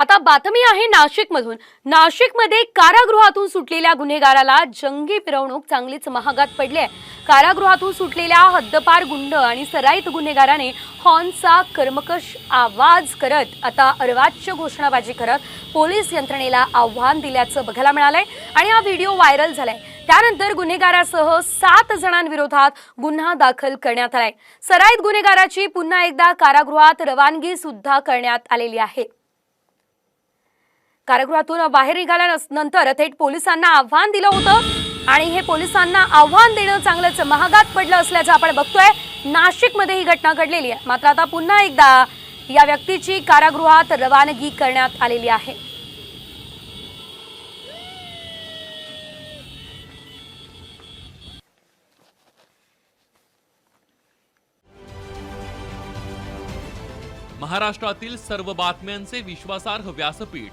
आता बातमी आहे नाशिकमधून. नाशिकमध्ये कारागृहातून सुटलेल्या गुन्हेगाराला जंगी फिरवणूक चांगलीच महागात पडली आहे. कारागृहातून सुटलेल्या हद्दपार गुंड आणि सराईत गुन्हेगाराने हॉर्नचा कर्मकश आवाज करत आता अर्वाच्य घोषणाबाजी करत पोलीस यंत्रणेला आव्हान दिल्याचं बघायला मिळालंय आणि हा व्हिडिओ व्हायरल झालाय. त्यानंतर गुन्हेगारासह सात जणांविरोधात गुन्हा दाखल करण्यात आलाय. सराईत गुन्हेगाराची पुन्हा एकदा कारागृहात रवानगी सुद्धा करण्यात आलेली आहे. कारागृहातून बाहेर निघाल्यानंतर थेट पोलिसांना आव्हान दिलं होतं. आणि हे पोलिसांना आव्हान देणं चांगलंच महागात पडलं असल्याचं आपण बघतोय. नाशिकमध्ये ही घटना घडलेली आहे. मात्र आता पुन्हा एकदा या व्यक्तीची कारागृहात रवानगी करण्यात आलेली आहे. महाराष्ट्रातील सर्व बातम्यांचे विश्वासार्ह व्यासपीठ.